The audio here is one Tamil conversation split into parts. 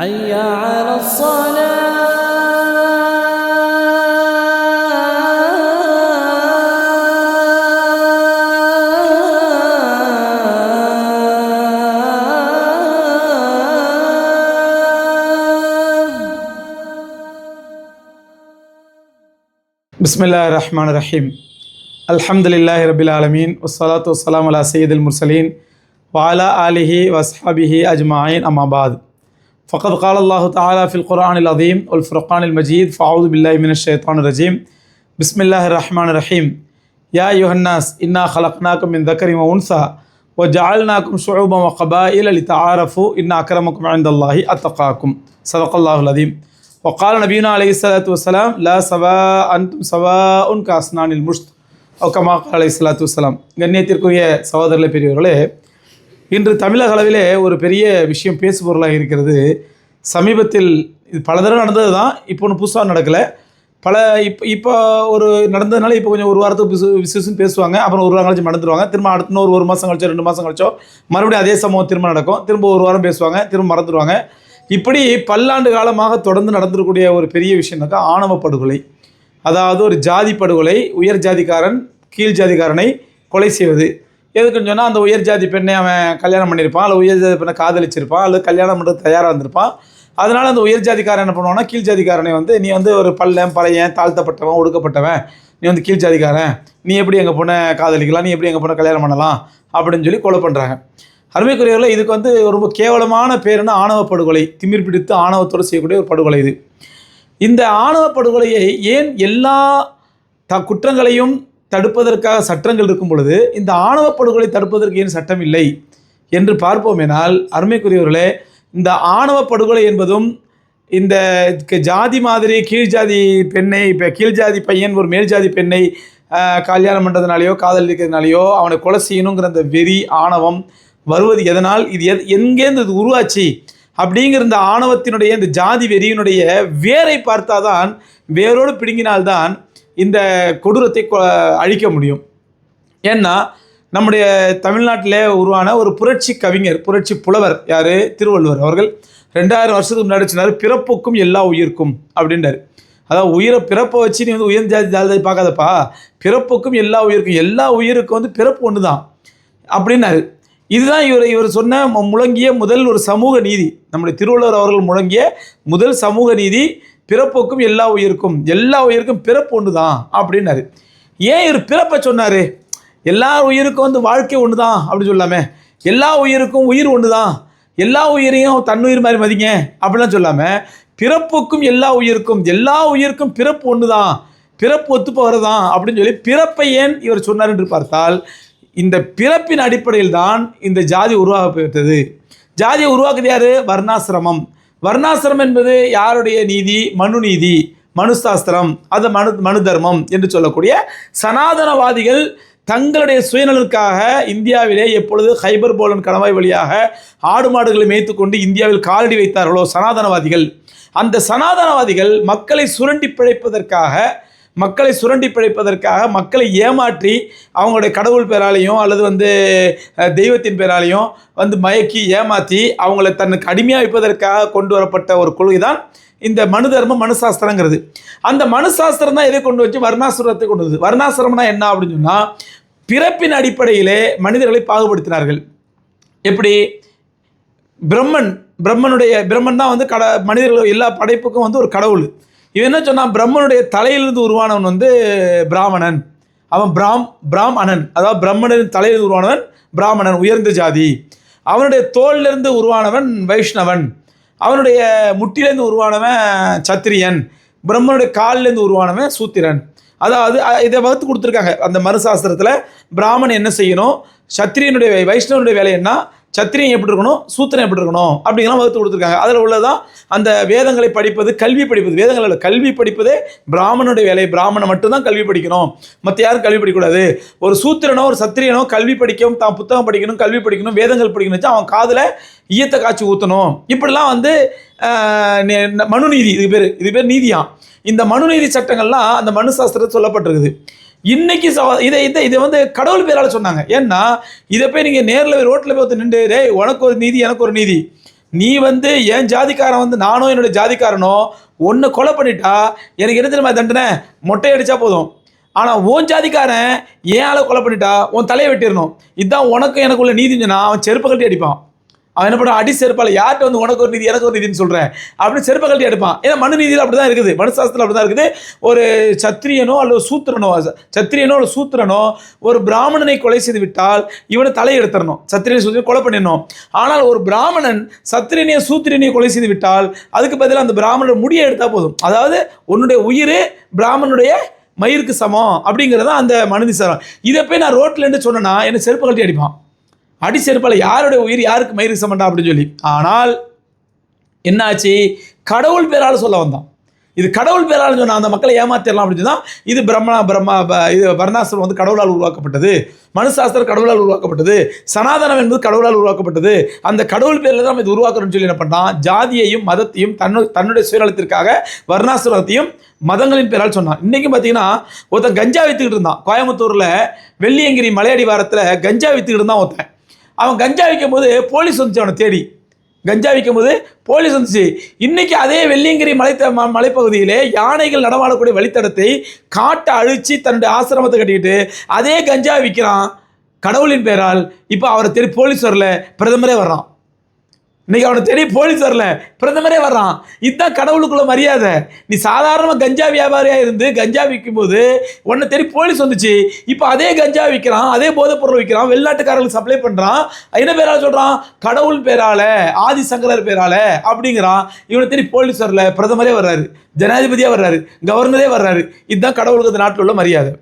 حي على الصلاة. بسم الله الرحمن الرحيم الحمد لله رب العالمين والصلاة والسلام على سيد المرسلين وعلى آله وصحبه أجمعين أما بعد فقد قال الله تعالى في القرآن العظيم والفرقان المجيد فأعوذ بالله من الشيطان الرجيم بسم الله الرحمن الرحيم يا أيها الناس إنا خلقناكم من ذكر وأنثى وجعلناكم شعوبا وقبائل لتعارفوا إن أكرمكم عند الله أتقاكم صدق الله العظيم وقال نبينا عليه الصلاة والسلام لا سواء أنتم سواء كأسنان المشط أو كما قال عليه الصلاة والسلام கண்ணியத்திற்குரிய சகோதரர்களே பெரியவர்களே இன்று தமிழக அளவிலே ஒரு பெரிய விஷயம் பேசுபொருளாக இருக்கிறது. சமீபத்தில் இது பல தடவை நடந்தது தான் இப்போ ஒன்று புதுசாக நடக்கலை. பல இப்போ இப்போ ஒரு நடந்ததுனால இப்போ கொஞ்சம் ஒரு வாரத்துக்கு விசு விசேஷம் பேசுவாங்க அப்புறம் ஒரு வாரம் கழிச்சு மறந்துடுவாங்க திரும்ப அடுத்த இன்னொரு ஒரு மாதம் கழிச்சோ ரெண்டு மாதம் கழிச்சோ மறுபடியும் அதே சம்பவம் திரும்ப நடக்கும். திரும்ப ஒரு வாரம் பேசுவாங்க திரும்ப மறந்துடுவாங்க இப்படி பல்லாண்டு காலமாக தொடர்ந்து நடந்திருக்கக்கூடிய ஒரு பெரிய விஷயம்னாக்கா ஆணவ படுகொலை. அதாவது ஒரு ஜாதி படுகொலை உயர் ஜாதிக்காரன் கீழ் ஜாதிக்காரனை கொலை செய்வது. எதுக்குன்னு சொன்னால் அந்த உயர் ஜாதி பெண்ணை அவன் கல்யாணம் பண்ணியிருப்பான் அல்லது உயர் ஜாதி பெண்ணை காதலிச்சிருப்பான் அல்லது கல்யாணம் பண்ணுறது தயாராக இருந்திருப்பான். அதனால் அந்த உயர் ஜாதிக்காரன் என்ன பண்ணுவான்னா கீழ் ஜாதிக்காரனை வந்து நீ வந்து ஒரு பள்ளம் பழையன் தாழ்த்தப்பட்டவன் ஒடுக்கப்பட்டவன் நீ வந்து கீழ் ஜாதிக்காரன் நீ எப்படி எங்கள் பொண்ணை காதலிக்கலாம் நீ எப்படி எங்கள் பொண்ணை கல்யாணம் பண்ணலாம்? அப்படின்னு சொல்லி கொலை பண்ணுறாங்க அருமைக்குரியவர்கள் இதுக்கு வந்து ரொம்ப கேவலமான பேருனா ஆணவ படுகொலை திமிர் பிடித்து ஆணவத்தோடு செய்யக்கூடிய ஒரு படுகொலை இது. இந்த ஆணவ படுகொலையை ஏன் எல்லா த குற்றங்களையும் தடுப்பதற்காக சட்டங்கள் இருக்கும் பொழுது இந்த ஆணவ படுகொலை தடுப்பதற்கு ஏன் சட்டம் இல்லை என்று பார்ப்போமேனால் அருமைக்குரியவர்களே இந்த ஆணவ படுகொலை என்பதும் இந்த க- ஜாதி மாதிரி கீழ் ஜாதி பெண்ணை இப்போ கீழ் ஜாதி பையன் ஒரு மேல் ஜாதி பெண்ணை கல்யாணம் பண்ணுறதுனாலையோ காதலிக்கிறதுனாலையோ அவனை கொலை செய்யணுங்கிற அந்த வெறி ஆணவம் வருவது எதனால்? இது எத் எங்கேருந்து இது உருவாச்சு? அப்படிங்கிற இந்த ஆணவத்தினுடைய இந்த ஜாதி வெறியினுடைய வேரை பார்த்தாதான் வேரோடு பிடுங்கினால்தான் இந்த கொடூரத்தை கொ- அழிக்க முடியும். ஏன்னா நம்முடைய தமிழ்நாட்டிலே உருவான ஒரு புரட்சி கவிஞர் புரட்சி புலவர் யார்? திருவள்ளுவர் அவர்கள். ரெண்டாயிரம் வருஷத்துக்கு முன்னாடி சொன்னார் பிறப்புக்கும் எல்லா உயிர்க்கும் அப்படின்றார். அதாவது உயிரை பிறப்பை வச்சு நீ வந்து உயர்ந்த ஜாதி ஜாதி பார்க்காதப்பா. பிறப்புக்கும் எல்லா உயிருக்கும். எல்லா உயிருக்கும் வந்து பிறப்பு ஒன்று தான் அப்படின்னாரு. இதுதான் இவர் இவர் சொன்ன முழங்கிய முதல் ஒரு சமூக நீதி. நம்முடைய திருவள்ளுவர் அவர்கள் முழங்கிய முதல் சமூக நீதி பிறப்புக்கும் எல்லா உயிருக்கும் எல்லா உயிருக்கும் பிறப்பு ஒன்று தான் அப்படின்னாரு. ஏன் இவர் பிறப்பை சொன்னார்? எல்லா உயிருக்கும் வந்து வாழ்க்கை ஒன்று தான் அப்படின்னு சொல்லாமே. எல்லா உயிருக்கும் உயிர் ஒன்று தான் எல்லா உயிரையும் தன்னுயிர் மாதிரி மதிங்க அப்படிலாம் சொல்லாமல் பிறப்புக்கும் எல்லா உயிருக்கும் எல்லா உயிருக்கும் பிறப்பு ஒன்று தான் பிறப்பு ஒத்துப்பவர் தான் அப்படின்னு சொல்லி பிறப்பை ஏன் இவர் சொன்னார் என்று பார்த்தால் இந்த பிறப்பின் அடிப்படையில் தான் இந்த ஜாதி உருவாக்கப்பட்டது. ஜாதியை உருவாக்குது யார்? வர்ணாசிரமம். வர்ணாசிரமம் என்பது யாருடைய நீதி? மனு நீதி. மனுசாஸ்திரம். அது மனு மனு தர்மம் என்று சொல்லக்கூடிய சனாதனவாதிகள் தங்களுடைய சுயநலனுக்காக இந்தியாவிலே எப்பொழுது ஹைபர் போலன் கணவாய் வழியாக ஆடு மாடுகளை மேய்த்து கொண்டு இந்தியாவில் காலடி வைத்தார்களோ சனாதனவாதிகள். அந்த சனாதனவாதிகள் மக்களை சுரண்டி பிழைப்பதற்காக மக்களை சுரண்டி பிழைப்பதற்காக மக்களை ஏமாற்றி அவங்களுடைய கடவுள் பேராலையும் அல்லது வந்து தெய்வத்தின் பேராலையும் வந்து மயக்கி ஏமாற்றி அவங்கள தன்னுக்கு அடிமையாக வைப்பதற்காக கொண்டு வரப்பட்ட ஒரு கொள்கை தான் இந்த மனு தர்மம் மனுசாஸ்திரங்கிறது அந்த மனுசாஸ்திரம் தான் எதை கொண்டு வச்சு வர்ணாசுரத்தை கொண்டு வந்து வர்ணாசிரமம்னா என்ன அப்படின்னு சொன்னால் பிறப்பின் அடிப்படையிலே மனிதர்களை பாகுபடுத்தினார்கள். எப்படி? பிரம்மன் பிரம்மனுடைய பிரம்மன் தான் வந்து கட மனிதர்கள் எல்லா படைப்புக்கும் வந்து ஒரு கடவுள். இவன் என்ன சொன்னான்? பிரம்மனுடைய தலையிலிருந்து உருவானவன் வந்து பிராமணன். அவன் பிராம் பிராம் அனன். அதாவது பிரம்மனின் தலையிலிருந்து உருவானவன் பிராமணன் உயர்ந்த ஜாதி. அவனுடைய தோலிலிருந்து உருவானவன் வைஷ்ணவன். அவனுடைய முட்டிலேருந்து உருவானவன் சத்திரியன். பிரம்மனுடைய காலிலேருந்து உருவானவன் சூத்திரன். அதாவது இதை வகுத்து கொடுத்துருக்காங்க. அந்த மறுசாஸ்திரத்தில் பிராமணன் என்ன செய்யணும்? சத்திரியனுடைய வைஷ்ணவனுடைய வேலை என்ன? சத்திரியம் எப்படி இருக்கணும்? சூத்திரம் எப்படி இருக்கணும்? அப்படிங்கலாம் வகுத்து கொடுத்துருக்காங்க. அதில் உள்ளதான் அந்த வேதங்களை படிப்பது கல்வி படிப்பது. வேதங்கள் கல்வி படிப்பதே பிராமணனுடைய வேலை. பிராமணன் மட்டும்தான் கல்வி படிக்கணும். மற்ற யாரும் கல்வி படிக்கக்கூடாது. ஒரு சூத்திரனோ ஒரு சத்திரியனோ கல்வி படிக்கவும் தான் புத்தகம் படிக்கணும் கல்வி படிக்கணும் வேதங்கள் படிக்கணும் அவன் காதில் ஈயத்தை காய்ச்சி ஊற்றணும் இப்படிலாம் வந்து நெ- மனுநீதி இது பேர் இது பேர் நீதியாம். இந்த மனுநீதி சட்டங்கள்லாம் அந்த மனு சாஸ்திரத்தில் சொல்லப்பட்டிருக்குது. இன்னைக்கு இதை இதை இதை வந்து கடவுள் பேரால் சொன்னாங்க. ஏன்னா இதை போய் நீங்கள் நேரில் ரோட்டில் போய் ஒருத்தர் நின்று டேய் உனக்கு ஒரு நீதி எனக்கு ஒரு நீதி. நீ வந்து என் ஜாதிக்காரன் வந்து நானும் என்னோட ஜாதிக்காரனோ ஒன்று கொலை பண்ணிட்டா எனக்கு என்ன தெரியுமா தண்டனை? மொட்டை அடித்தா போதும். ஆனால் உன் ஜாதிக்காரன் ஏன் ஆளை கொலை பண்ணிட்டா உன் தலையை வெட்டிடணும். இதுதான் உனக்கும் எனக்குள்ள நீதின்னு அவன் செருப்பு கட்டி அடிப்பான். அவன் என்ன பண்ணுவான் அடி செருப்பால் யார்கிட்ட வந்து உனக்கு ஒரு நீதி எனக்கு ஒரு நீதின்னு சொல்கிறேன் அப்படி செருப்பை கட்டி எடுப்பான். ஏன்னா மனு நீதியில் அப்படி தான் இருக்குது. மனு சாஸ்திரத்தில் அப்படி தான் இருக்குது. ஒரு சத்திரியனோ அல்லது சூத்திரனோ சத்திரியனோ அல்லது சூத்திரனோ ஒரு பிராமணனை கொலை செய்து விட்டால் இவனை தலை எடுத்துடணும் சத்திரியனை சூத்திரனை கொலை பண்ணிடணும். ஆனால் ஒரு பிராமணன் சத்திரியனையும் சூத்திரியனையும் கொலை செய்து விட்டால் அதுக்கு பதிலாக அந்த பிராமணர் முடியை எடுத்தால் போதும். அதாவது உன்னுடைய உயிர் பிராமணனுடைய மயிருக்கு சமம் அப்படிங்கிறதான் அந்த மனுதி சாரம் இதை போய் நான் ரோட்டில் இருந்து சொன்னேன்னா என்னை செருப்பு கட்டி அடிப்பான். அடி செருப்பால் யாருடைய உயிர் யாருக்கு மயிறு சமண்டா அப்படின்னு சொல்லி. ஆனால் என்னாச்சு? கடவுள் பேரால் சொல்ல வந்தான். இது கடவுள் பேரால் சொன்ன அந்த மக்களை ஏமாத்திடலாம் அப்படின்னு தான் இது பிரம்மா பிரம்மா ப- இது வர்ணாசிரம் வந்து கடவுளால் உருவாக்கப்பட்டது. மனுசாஸ்திரம் கடவுளால் உருவாக்கப்பட்டது. சனாதனம் என்பது கடவுளால் உருவாக்கப்பட்டது. அந்த கடவுள் பேரில் தான் நம்ம இது உருவாக்கணும்னு சொல்லி என்ன பண்ணான் ஜாதியையும் மதத்தையும் தன்னு தன்னுடைய சுயநலத்திற்காக வர்ணாசிரமத்தையும் மதங்களின் பேரால் சொன்னான். இன்றைக்கும் பார்த்தீங்கன்னா ஒருத்தன் கஞ்சா வித்துக்கிட்டு இருந்தான். கோயம்புத்தூரில் வெள்ளியங்கிரி மலையடி வாரத்தில் கஞ்சா வித்துக்கிட்டு இருந்தான் ஒருத்தன். அவன் கஞ்சா விற்கும் போது போலீஸ் வந்துச்சு அவனை தேடி. கஞ்சா விற்கும் போது போலீஸ் வந்துச்சு. இன்னைக்கு அதே வெள்ளியங்கிரி மலை ம- மலைப்பகுதியிலே யானைகள் நடமாடக்கூடிய வழித்தடத்தை காட்டை அழிச்சு தன்னுடைய ஆசிரமத்தை கட்டிக்கிட்டு அதே கஞ்சா விற்கிறான் கடவுளின் பெயரால். இப்போ அவரை தேடி போலீஸ் வரல. பிரதமரே வர்றான். இன்னைக்கு அவனை தேடி போலீஸ் வரல. பிரதமரே வர்றான். இதுதான் கடவுளுக்குள்ள மரியாதை. நீ சாதாரணமாக கஞ்சா வியாபாரியாக இருந்து கஞ்சா விற்கும் போது உன்னை தேடி போலீஸ் வந்துச்சு. இப்போ அதே கஞ்சா விற்கிறான் அதே போதைப் பொருள் விற்கிறான் வெளிநாட்டுக்காரர்களுக்கு சப்ளை பண்ணுறான் என்ன பேரால் சொல்கிறான் கடவுள் பேரால ஆதிசங்கரர் பேரால அப்படிங்கிறான். இவனை தேடி போலீஸ் வரல. பிரதமரே வர்றாரு. ஜனாதிபதியாக வர்றாரு. கவர்னரே வர்றாரு. இதுதான் கடவுளுக்கு இந்த நாட்டில் உள்ள மரியாதை.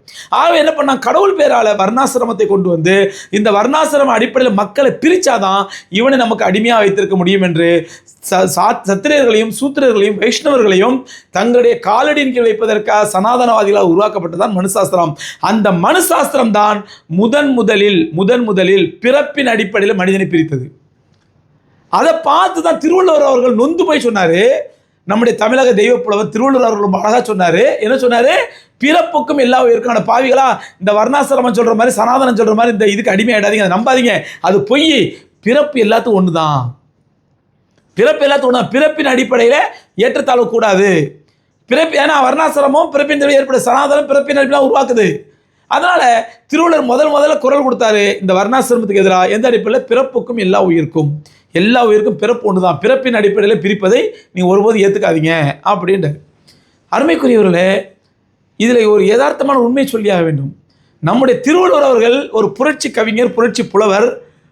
ஆக என்ன பண்ணான்? கடவுள் பேரால வர்ணாசிரமத்தை கொண்டு வந்து இந்த வர்ணாசிரம அடிப்படையில் மக்களை பிரிச்சாதான் இவனை நமக்கு அடிமையாக வைத்திருக்க முடியும் என்று ச- சத்திரியர்களையும் சூத்திரர்களையும் வைஷ்ணவர்களையும் தங்களுடைய காலடியின் கீழ் வைப்பதற்காக சனாதனவாதிகளால் உருவாக்கப்பட்டதான் மனுசாஸ்திரம். அந்த மனுசாஸ்திரம் தான் முதன் முதலில் முதன் முதலில் பிறப்பின் அடிப்படையில் மனிதனை பிரித்தது. அதை பார்த்து தான் திருவள்ளுவர் அவர்கள் நொந்து போய் சொன்னாரு. நம்முடைய தமிழக தெய்வ புலவர் திருவள்ளுவர் அவர்கள் ரொம்ப அழகா சொன்னாரு. என்ன சொன்னாரு? பிறப்புக்கும் எல்லா உயிருக்கான பாவிகளா இந்த வர்ணாசிரமம் சொல்ற மாதிரி சனாதனம் சொல்ற மாதிரி இந்த இதுக்கு அடிமையாயிடாதீங்க அதை நம்பாதீங்க. அது பொய். பிறப்பு எல்லாத்துக்கும் ஒன்று தான் பிறப்பு எல்லாத்துக்கும் ஒன்று பிறப்பின் அடிப்படையில் ஏற்றத்தாழ்வு கூடாது. பிறப்பு ஏன்னா வர்ணாசிரமம் பிறப்பின் தடவை ஏற்பட சனாதனம் பிறப்பின் அடிப்படையில் உருவாக்குது. அதனால திருவள்ளுவர் முதல் முதல்ல குரல் கொடுத்தாரு இந்த வர்ணாசிரமத்துக்கு எதிராக. எந்த அடிப்படையில்? பிறப்புக்கும் எல்லா உயிருக்கும். எல்லா உயிருக்கும் பிறப்பு ஒன்று தான் பிறப்பின் அடிப்படையில் பிரிப்பதை நீங்கள் ஒருபோது ஏற்றுக்காதீங்க அப்படின்றார். அருமைக்குரியவர்களே இதில் ஒரு யதார்த்தமான உண்மை சொல்லியாக வேண்டும். நம்முடைய திருவள்ளுவர் அவர்கள் ஒரு புரட்சி கவிஞர் புரட்சி புலவர்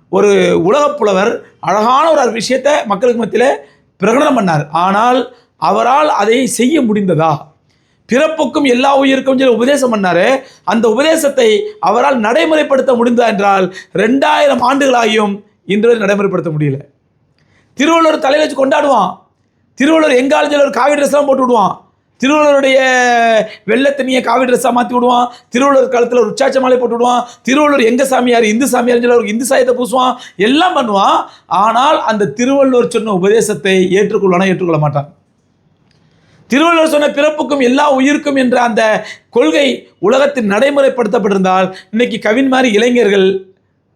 ஒரு உலகப் புலவர் அழகான ஒரு விஷயத்தை மக்களுக்கு மத்தியில் பிரகடனம் பண்ணார். ஆனால் அவரால் அதை செய்ய முடிந்ததா? பிறப்புக்கும் எல்லா உயிருக்கும் சொல்லி உபதேசம் பண்ணாரு அந்த உபதேசத்தை அவரால் நடைமுறைப்படுத்த முடிந்ததா என்றால் ரெண்டாயிரம் ஆண்டுகளாகியும் இன்று நடைமுறைப்படுத்த முடியல. திருவள்ளுவர் தலையில் வச்சு கொண்டாடுவான். திருவள்ளுவர் எங்காலத்தில் ஒரு காவி ட்ரெஸ்லாம் போட்டு விடுவான். திருவள்ளுவருடைய வெள்ளை தண்ணியை காவி ட்ரெஸ்ஸாக மாற்றி விடுவான். திருவள்ளுவர் காலத்தில் ஒரு உச்சாட்ச மாலை போட்டு விடுவான். திருவள்ளுவர் எங்கள் சாமியார்? இந்து சாமியார் சொல்லி அவருக்கு இந்து சாயத்தை பூசுவான். எல்லாம் பண்ணுவான். ஆனால் அந்த திருவள்ளுவர் சொன்ன உபதேசத்தை ஏற்றுக்கொள்வானா ஏற்றுக்கொள்ள மாட்டான். திருவள்ளுவர் சொன்ன பிறப்புக்கும் எல்லா உயிருக்கும் என்ற அந்த கொள்கை உலகத்தில் நடைமுறைப்படுத்தப்பட்டிருந்தால் இன்னைக்கு கவின் மாதிரி இளைஞர்கள்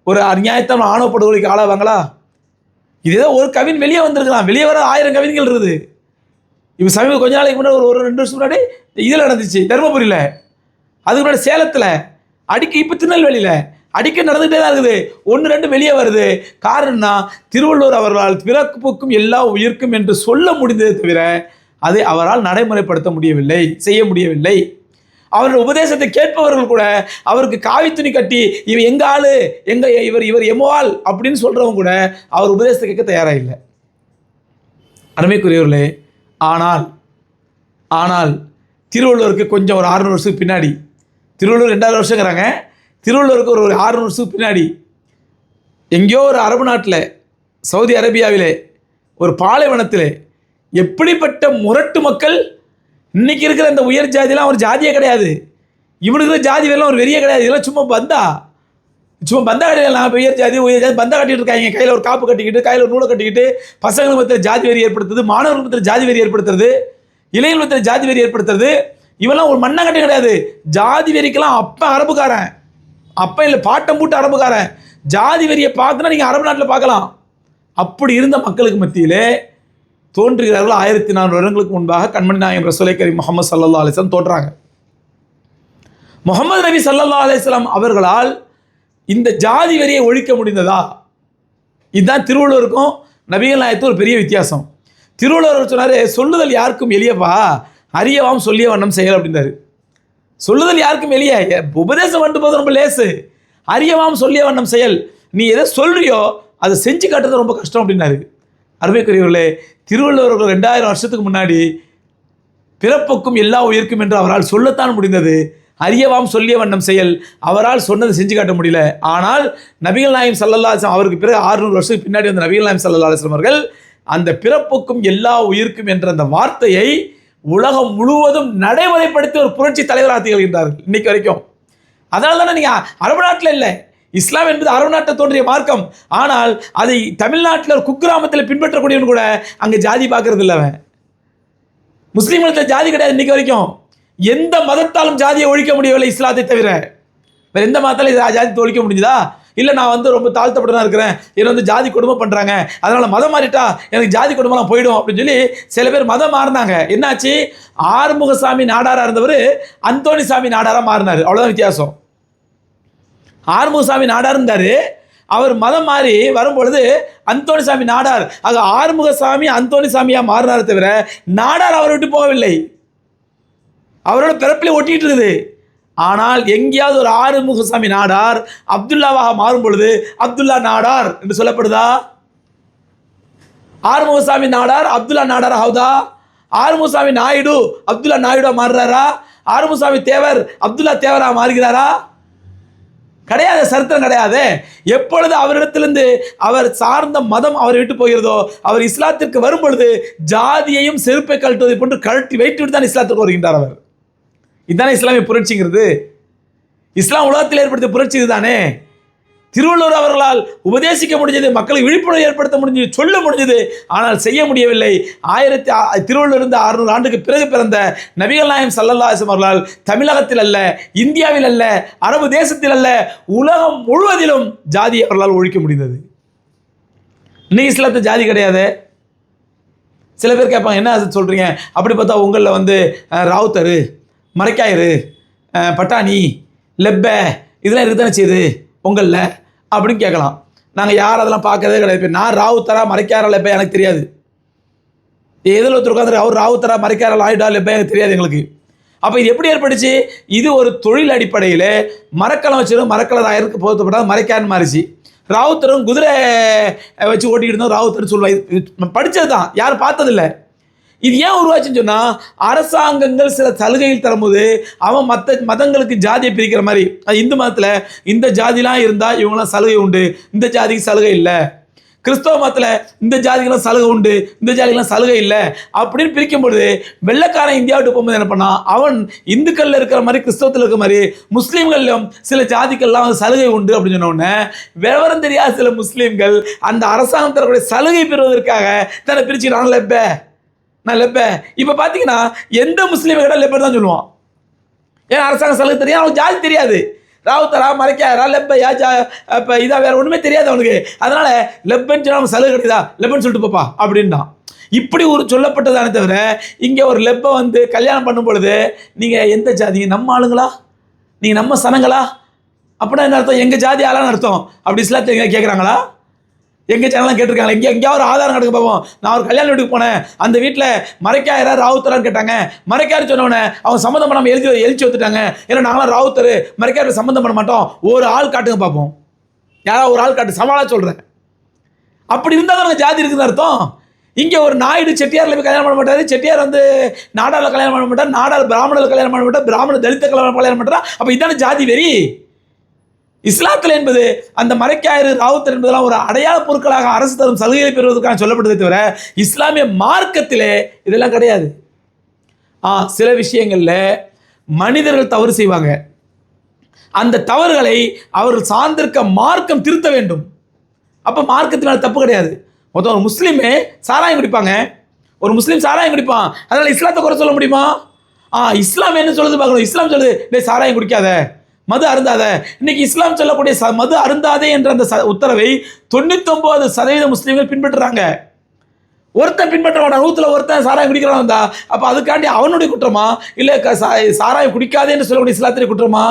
ஒரு அநியாயத்தான ஆணவ படுகொலைக்கு ஆளாவாங்களா? இதுதான் ஒரு கவின் வெளியே வந்திருக்கலாம் வெளியே வர ஆயிரம் கவின்கள் இருக்குது. இப்போ சமீப கொஞ்ச நாளைக்கு முன்னாடி ஒரு ஒரு ரெண்டு வருஷம் முன்னாடி இதில் நடந்துச்சு தருமபுரியில். அதுக்கு முன்னாடி சேலத்தில். அடிக்க இப்போ திருநெல்வேலியில். அடிக்க நடந்துகிட்டே தான் இருக்குது. ஒன்று ரெண்டு வெளியே வருது. காரணம்னா திருவள்ளுவர் அவர்களால் பிறப்புக்கும் எல்லா உயிர்க்கும் என்று சொல்ல முடிந்ததை தவிர அதை அவரால் நடைமுறைப்படுத்த முடியவில்லை செய்ய முடியவில்லை. அவருடைய உபதேசத்தை கேட்பவர்கள் கூட அவருக்கு காவி துணி கட்டி இவர் எங்க ஆளு? எங்க இவர் இவர் எமோவால் அப்படின்னு சொல்றவங்க கூட அவர் உபதேசத்தை கேட்க தயாராக இல்லை. அருமைக்குரியவர்களே ஆனால் ஆனால் திருவள்ளுவருக்கு கொஞ்சம் ஒரு ஆறுநூறு வருஷத்துக்கு பின்னாடி. திருவள்ளுவர் ரெண்டாயிரம் வருஷங்கிறாங்க. திருவள்ளுவருக்கு ஒரு ஒரு ஆறுநூறு வருஷத்துக்கு பின்னாடி. எங்கேயோ ஒரு அரபு நாட்டில் சவுதி அரேபியாவிலே ஒரு பாலைவனத்தில் எப்படிப்பட்ட முரட்டு மக்கள் இன்னைக்கு இருக்கிற இந்த உயர் ஜாதிலாம் ஒரு ஜாதியே கிடையாது. இவனுக்கு ஜாதி வேலாம் ஒரு வெறியே கிடையாது. இதெல்லாம் சும்மா வந்தா சும்மா பந்தா கிடையாது நான் உயர் ஜாதி உயர் ஜாதி பந்தா கட்டிட்டு இருக்காங்க. கையில் ஒரு காப்பு கட்டிக்கிட்டு கையில் ஒரு நூலை கட்டிக்கிட்டு பசங்களுக்கு மத்தியில் ஜாதி வெறி ஏற்படுத்துறது மாணவர்கள் மத்தியில் ஜாதி வெறி ஏற்படுத்துறது இளைஞர்கள் மத்தியில் ஜாதி வெறி ஏற்படுத்துறது. இவெல்லாம் ஒரு மண்ணங்கட்டி கிடையாது. ஜாதி வெறிக்கெல்லாம் அப்போ அரபுக்காரன். அப்போ இல்லை பாட்டம் பூட்டு அரபுக்காரன். ஜாதி வெறியை பார்த்துனா நீங்கள் அரபு நாட்டில் பார்க்கலாம். அப்படி இருந்த மக்களுக்கு மத்தியிலே தோன்றுகிறார்கள் ஆயிரத்தி நானூறு வருடங்களுக்கு முன்பாக கண்மணி நாயகம் ரசோலை கரீம் முகமது சல்லா அலிஸ்லாம் தோன்றாங்க. முகமது நபி சல்லா அலிஸ்லாம் அவர்களால் இந்த ஜாதி வரியை ஒழிக்க முடிந்ததா? இதுதான் திருவள்ளுவருக்கும் நபிகள் நாயத்துக்கும் ஒரு பெரிய வித்தியாசம். திருவள்ளுவர் சொன்னார் சொல்லுதல் யாருக்கும் எளியப்பா அறியவாம் சொல்லிய வண்ணம் செயல் அப்படின்னாரு. சொல்லுதல் யாருக்கும் எளிய? உபதேசம் பண்ணு போது ரொம்ப லேசு. அறியவாம் சொல்லிய வண்ணம் செயல். நீ எதை சொல்றியோ அதை செஞ்சு காட்டுறது ரொம்ப கஷ்டம் அப்படின்னாரு. அருமைக்குரியவர்களே திருவள்ளுவர் ரெண்டாயிரம் வருஷத்துக்கு முன்னாடி பிறப்புக்கும் எல்லா உயிர்க்கும் என்று அவரால் சொல்லத்தான் முடிந்தது. அறியவாம் சொல்லிய வண்ணம் செயல். அவரால் சொன்னது செஞ்சு காட்ட முடியல. ஆனால் நபிகள் நாயம் சல்லல்லா அவருக்கு பிறகு ஆறுநூறு வருஷத்துக்கு பின்னாடி வந்த நபிகள் நாயம் சல்லா அலிஸ்லாம் அவர்கள் அந்த பிறப்புக்கும் எல்லா உயிர்க்கும் என்ற அந்த வார்த்தையை உலகம் முழுவதும் நடைமுறைப்படுத்தி ஒரு புரட்சி தலைவராக திகழ்கின்றார்கள் இன்னைக்கு வரைக்கும். அதனால தானே நீங்கள் அரபு நாட்டில் இல்லை. இஸ்லாம் என்பது அரபு நாட்டை தோன்றிய மார்க்கம். ஆனால் அதை தமிழ்நாட்டில் ஒரு குக்கிராமத்தில் பின்பற்றக்கூடியவன் கூட அங்கே ஜாதி பார்க்கறது இல்லை அவன். முஸ்லீம்களுக்கு ஜாதி கிடையாது இன்னைக்கு வரைக்கும். எந்த மதத்தாலும் ஜாதியை ஒழிக்க முடியவில்லை இஸ்லாத்தை தவிர. வேற எந்த மதத்தாலும் ஜாதி ஒழிக்க முடிஞ்சுதா? இல்லை நான் வந்து ரொம்ப தாழ்த்தப்பட்டதாக இருக்கிறேன். என்னை வந்து ஜாதி குடும்பம் பண்ணுறாங்க அதனால் மதம் மாறிட்டா எனக்கு ஜாதி குடும்பம்லாம் போயிடும் அப்படின்னு சொல்லி சில பேர் மதம் மாறினாங்க. என்னாச்சு? ஆறுமுகசாமி நாடாராக இருந்தவர் அந்தோணி சாமி நாடாராக மாறினார். அவ்வளோதான் வித்தியாசம். ஆறுமுகசாமி நாடார் இருந்தார். அவர் மதம் மாறி வரும்பொழுது அந்தோணி சாமி நாடார். ஆக ஆறுமுகசாமி அந்தோணி சாமியாக மாறினார் தவிர நாடார் அவரை விட்டு போகவில்லை. அவரோட பிறப்பிலே ஒட்டிட்டு இருக்குது. ஆனால் எங்கேயாவது ஒரு ஆறுமுகசாமி நாடார் அப்துல்லாவாக மாறும் பொழுது அப்துல்லா நாடார் என்று சொல்லப்படுதா? ஆறுமுகசாமி நாடார் அப்துல்லா நாடார் ஆகுதா ஆறுமுகசாமி நாயுடு அப்துல்லா நாயுடா மாறுறாரா? ஆறுமுகசாமி தேவர் அப்துல்லா தேவரா மாறுகிறாரா? கிடையாது சரித்திரம் கிடையாது. எப்பொழுது அவரிடத்திலிருந்து அவர் சார்ந்த மதம் அவரை விட்டு போகிறதோ அவர் இஸ்லாத்திற்கு வரும் பொழுது ஜாதியையும் செருப்பை கழட்டுவதை போன்று கழட்டி வைத்து விட்டு தான் இஸ்லாத்திற்கு வருகின்றார் அவர். இதுதானே இஸ்லாமிய புரட்சிங்கிறது? இஸ்லாம் உலகத்தில் ஏற்படுத்திய புரட்சி இதுதானே? திருவள்ளுவர் அவர்களால் உபதேசிக்க முடிஞ்சது மக்களுக்கு விழிப்புணர்வு ஏற்படுத்த முடிஞ்சது சொல்ல முடிஞ்சது ஆனால் செய்ய முடியவில்லை. ஆயிரத்தி திருவள்ளுவர் இருந்து அறுநூறு ஆண்டுக்கு பிறகு பிறந்த நபிகள் நாயம் சல்லல்லாசம் அவர்களால் தமிழகத்தில் அல்ல இந்தியாவில் அல்ல அரபு தேசத்தில் அல்ல உலகம் முழுவதிலும் ஜாதி அவர்களால் ஒழிக்க முடிந்தது. இன்னைக்கு இஸ்லாத்து ஜாதி கிடையாது? சில பேர் கேட்பாங்க என்ன சொல்கிறீங்க அப்படி பார்த்தா உங்களில் வந்து ராவுத்தரு. மறைக்காயிறு பட்டாணி லெப்பை இதெல்லாம் இருக்கு தானே செய்யுது அப்படின்னு கேட்கலாம். நாங்கள் யார் அதெல்லாம் பார்க்கறதே கிடையாது. நான் ராவுத்தரா மறைக்காரா லெப்பை எனக்கு தெரியாது. எதில் ஒருத்தர் உட்காந்து அவர் ராவுத்தரா மறைக்காரா ஆயிடா லெப்பை எனக்கு தெரியாது எங்களுக்கு. அப்போ இது எப்படி ஏற்பட்டுச்சு? இது ஒரு தொழில் அடிப்படையில் மரக்கலம் வச்சிடும் மரக்கலம் ஆயிரத்துக்கு போத்தப்பட்டா மறைக்கான்னு மாறிச்சு. ராவுத்தரும் குதிரை வச்சு ஓட்டிக்கிட்டு இருந்தோம். ராவுத்தர் சொல்லுவாங்க. படித்தது தான் யாரும் பார்த்ததில்லை. இது ஏன் உருவாச்சுன்னு சொன்னால் அரசாங்கங்கள் சில சலுகைகள் தரும்போது அவன் மற்ற மதங்களுக்கு ஜாதியை பிரிக்கிற மாதிரி. இந்து மதத்தில் இந்த ஜாதிலாம் இருந்தால் இவங்களாம் சலுகை உண்டு. இந்த ஜாதிக்கு சலுகை இல்லை. கிறிஸ்தவ மதத்தில் இந்த ஜாதிக்கெல்லாம் சலுகை உண்டு. இந்த ஜாதிக்கெல்லாம் சலுகை இல்லை. அப்படின்னு பிரிக்கும் பிரிக்கும்பொழுது வெள்ளைக்காரன் இந்தியாவுக்கு போகும்போது என்ன பண்ணான்? அவன் இந்துக்களில் இருக்கிற மாதிரி கிறிஸ்தவத்தில் இருக்கிற மாதிரி முஸ்லீம்கள்லையும் சில ஜாதிக்கெல்லாம் வந்து சலுகை உண்டு அப்படின்னு சொன்னோடனே விவரம் தெரியாத சில முஸ்லீம்கள் அந்த அரசாங்கம் தரக்கூடிய சலுகை பெறுவதற்காக தன்னை பிரிச்சுக்கிறான்ல இப்போ. நான் லெப்பேன். இப்போ பார்த்தீங்கன்னா எந்த முஸ்லீமை கேட்டால் லெப்பர் தான் சொல்லுவான். ஏன் அரசாங்க சலுகை தெரியும் அவனுக்கு ஜாதி தெரியாது. ராவுத்தரா மறைக்காரா லெப்பையா ஜா இப்போ இதாக வேறு ஒன்றுமே தெரியாது அவனுக்கு. அதனால லெப்பன்னு சொன்னால் அவன் சலுகை கிடையாதா லெப்பன்னு சொல்லிட்டு போப்பா அப்படின்னா இப்படி ஒரு சொல்லப்பட்டதானே தவிர இங்கே ஒரு லெப்பை வந்து கல்யாணம் பண்ணும் பொழுது நீங்கள் எந்த ஜாதி? நம்ம ஆளுங்களா? நீங்கள் நம்ம சனங்களா? அப்படின்னா என்ன அர்த்தம்? எங்கள் ஜாதி ஆளான்னு அர்த்தம். அப்படி இஸ்லாத்தில் கேட்குறாங்களா எங்கள் சேனலாம் கேட்டிருக்காங்க எங்கே எங்கேயாவது ஒரு ஆதாரம் கிடைக்க பார்ப்போம் நான் ஒரு கல்யாண வீட்டுக்கு போனேன். அந்த வீட்டில் மறைக்காயரா ராவுத்தரான்னு கேட்டாங்க. மறைக்காரு சொன்னவனே அவங்க சம்மந்தம் பண்ணாமல் எழுதி எழுச்சி வந்துட்டாங்க ஏன்னா நாங்களாம் ராவுத்தர். மறைக்காரு சம்மந்தம் பண்ண மாட்டோம். ஒரு ஆள் காட்டுங்க பார்ப்போம் யாராவது ஒரு ஆள் காட்டு? சவாலாக சொல்கிறேன் அப்படி இருந்தால் தான் ஜாதி இருக்குதுன்னு அர்த்தம்? இங்கே ஒரு நாயுடு செட்டியாரில் போய் கல்யாணம் பண்ண மாட்டாரு. செட்டியார் வந்து நாடாவில் கல்யாணம் பண்ண மாட்டார். நாடால் பிராமணர்கள் கல்யாணம் பண்ண மாட்டார். பிராமண தலித்த கல்யாணம் கல்யாணம் பண்ணுறா அப்போ இதான ஜாதி வெறி. இஸ்லாத்தில் என்பது அந்த மறைக்காயரு ராவுத்தர் என்பதெல்லாம் ஒரு அடையாள பொருட்களாக அரசு தரும் சலுகைகளை பெறுவதற்காக சொல்லப்படுதே தவிர இஸ்லாமிய மார்க்கத்திலே இதெல்லாம் கிடையாது. ஆ சில விஷயங்களில் மனிதர்கள் தவறு செய்வாங்க. அந்த தவறுகளை அவர்கள் சார்ந்திருக்க மார்க்கம் திருத்த வேண்டும். அப்போ மார்க்கத்தினால தப்பு கிடையாது. மொத்தம் ஒரு முஸ்லீமே சாராயம் குடிப்பாங்க. ஒரு முஸ்லீம் சாராயம் குடிப்பான். அதனால் இஸ்லாத்தை குறை சொல்ல முடியுமா? ஆ இஸ்லாம் என்ன சொல்லுது பார்க்கணும். இஸ்லாம் சொல்லுது இல்லை சாராயம் குடிக்காத. மது அருந்தாத. இன்னைக்கு இஸ்லாம் சொல்லக்கூடிய ச மது அருந்தாதே என்ற அந்த ச உத்தரவை தொண்ணூத்தொம்பது சதவீத முஸ்லீம்கள் பின்பற்றுறாங்க. ஒருத்தன் பின்பற்ற மாட்டான் ஒருத்தன் சாராயம் குடிக்கிறான் வந்தா அப்போ அதுக்காண்டி அவனுடைய குற்றமா? இல்லை சா சாராயம் குடிக்காதே என்று சொல்லக்கூடிய இஸ்லாத்திலே குற்றமா?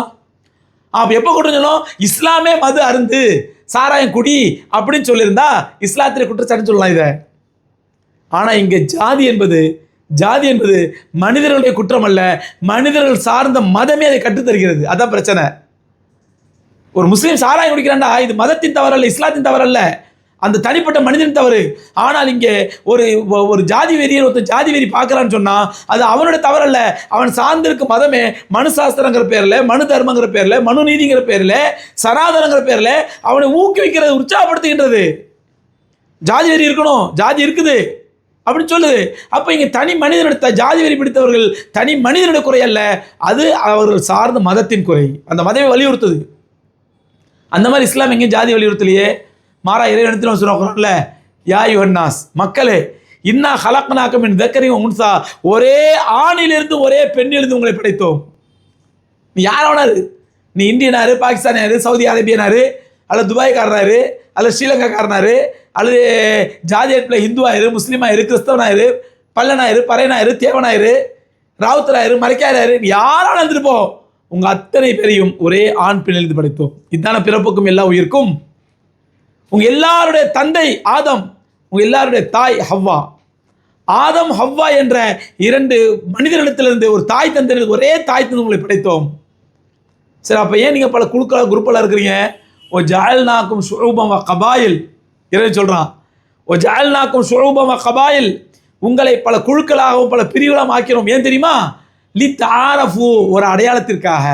அப்போ எப்போ குற்றம் இஸ்லாமே மது அருந்து சாராயம் குடி அப்படின்னு சொல்லியிருந்தா இஸ்லாத்திலே குற்றச்சாட்டுன்னு சொல்லலாம் இதை. ஆனால் இங்கே ஜாதி என்பது ஜாதி என்பது மனிதர்களுடைய குற்றம் அல்ல மனிதர்கள் சார்ந்த மதமே அதை கற்றுத்தருகிறது. அதான் பிரச்சனை. ஒரு முஸ்லீம் சாராயம் குடிக்கிறாண்டா இது மதத்தின் தவறு அல்ல இஸ்லாத்தின் தவறு அல்ல அந்த தனிப்பட்ட மனிதன் தவறு. ஆனால் இங்கே ஒரு ஒரு ஜாதி வெறியை ஒருத்தன் ஜாதி வெறி பார்க்குறான்னு சொன்னால் அது அவனோட தவறு அல்ல அவன் சார்ந்திருக்க மதமே மனு சாஸ்திரங்கிற பேரில் மனு தர்மங்கிற பேரில் மனு நீதிங்கிற பேரில் சனாதனங்கிற பேரில் அவனை ஊக்குவிக்கிறது உற்சாகப்படுத்துகின்றது. ஜாதி வெறி இருக்கணும். ஜாதி இருக்குது. அப்படின்னு சொல்லுது அப்போ இங்கே தனி மனிதனோட ஜாதி வெறி பிடித்தவர்கள் தனி மனிதனோட குறை அல்ல. அது அவர்கள் சார்ந்த மதத்தின் குறை. அந்த மதமே வலியுறுத்துது. அந்த மாதிரி இஸ்லாம் எங்கேயும் ஜாதி வலியுறுத்தலையே. மாறா இறைவனத்தில் சொல்லுவாங்கல்ல யா யுவன்னாஸ் மக்களே இன்னா ஹலக்னாக்கம் என் தக்கரையும் உன்சா. ஒரே ஆணிலிருந்து ஒரே பெண்ணிலிருந்து உங்களை படைத்தோம். நீ யார் வேணாரு நீ இந்தியனாரு பாகிஸ்தானியாரு சவுதி அரேபியனாரு அல்ல துபாய்க்காரனாரு அல்ல ஸ்ரீலங்காக்காரனாரு அல்லது ஜாதி அடிப்பில் ஹிந்துவாயிரு முஸ்லீமாயிரு கிறிஸ்தவனாயிரு பல்லனாயிரு பறையனாயிரு தேவனாயிரு ராவுத்தராயிரு மறைக்காயிரு யாராலும் இருந்துட்டு உங்கள் அத்தனை பேரையும் ஒரே ஆண் பெண்ணிலிருந்து படைத்தோம். இதான பிறப்புக்கும் எல்லா உயிருக்கும். உங்கள் எல்லாருடைய தந்தை ஆதம் உங்கள் எல்லாருடைய தாய் ஹவ்வா. ஆதம் ஹவ்வா என்ற இரண்டு மனிதர்களிடத்திலிருந்து ஒரு தாய் தந்தை ஒரே தாய் தந்தை உங்களை படைத்தோம். சரி அப்போ ஏன் நீங்கள் பல குழுக்கள குரூப்பெல்லாம் இருக்கிறீங்க? ஓ ஜாயல்னாக்கும் சுரூபம் கபாயில். இறைவன் சொல்கிறான் ஓ ஜாயல்நாக்கும் சுரூபம் கபாயில். உங்களை பல குழுக்களாகவும் பல பிரிவுகளாகவும் ஆக்கிறோம் ஏன் தெரியுமா? லி தாரஃபு ஒரு அடையாளத்திற்காக.